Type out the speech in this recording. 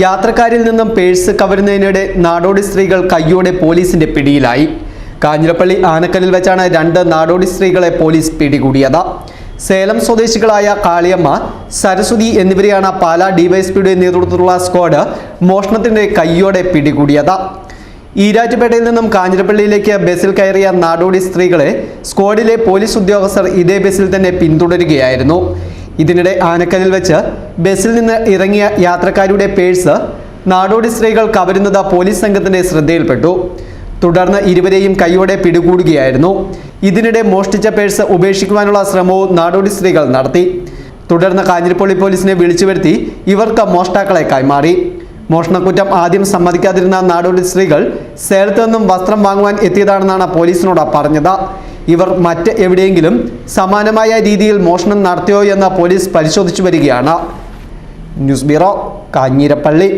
യാത്രക്കാരിൽ നിന്നും പേഴ്സ് കവരുന്നതിനിടെ നാടോടി സ്ത്രീകൾ കയ്യോടെ പോലീസിന്റെ പിടിയിലായി. കാഞ്ഞിരപ്പള്ളി ആനക്കല്ലിൽ വെച്ചാണ് രണ്ട് നാടോടി സ്ത്രീകളെ പോലീസ് പിടികൂടിയത്. സേലം സ്വദേശികളായ കാളിയമ്മ സരസ്വതി എന്നിവരെയാണ് പാലാ ഡിവൈഎസ്പിയുടെ നേതൃത്വത്തിലുള്ള സ്ക്വാഡ് മോഷണത്തിന്റെ കയ്യോടെ പിടികൂടിയത്. ഈരാറ്റുപേട്ടയിൽ നിന്നും കാഞ്ഞിരപ്പള്ളിയിലേക്ക് ബസ്സിൽ കയറിയ നാടോടി സ്ത്രീകളെ സ്ക്വാഡിലെ പോലീസ് ഉദ്യോഗസ്ഥർ ഇതേ ബസ്സിൽ തന്നെ പിന്തുടരുകയായിരുന്നു. ഇതിനിടെ ആനക്കലിൽ വെച്ച് ബസ്സിൽ നിന്ന് ഇറങ്ങിയ യാത്രക്കാരുടെ പേഴ്സ് നാടോടി സ്ത്രീകൾ കവരുന്നത് പോലീസ് സംഘത്തിന്റെ ശ്രദ്ധയിൽപ്പെട്ടു. തുടർന്ന് ഇരുവരെയും കൈയോടെ പിടികൂടുകയായിരുന്നു. ഇതിനിടെ മോഷ്ടിച്ച പേഴ്സ് ഉപേക്ഷിക്കുവാനുള്ള ശ്രമവും നാടോടി സ്ത്രീകൾ നടത്തി. തുടർന്ന് കാഞ്ഞിരപ്പള്ളി പോലീസിനെ വിളിച്ചു വരുത്തി ഇവർക്ക് മോഷ്ടാക്കളെ കൈമാറി. മോഷണക്കുറ്റം ആദ്യം സമ്മതിക്കാതിരുന്ന നാടോടി സ്ത്രീകൾ സേലത്ത് നിന്നും വസ്ത്രം വാങ്ങുവാൻ എത്തിയതാണെന്നാണ് പോലീസിനോട് പറഞ്ഞത്. ഇവർ മറ്റ് എവിടെയെങ്കിലും സമാനമായ രീതിയിൽ മോഷണം നടത്തിയോ എന്ന് പോലീസ് പരിശോധിച്ചു വരികയാണ്. News bureau Kanjirappally.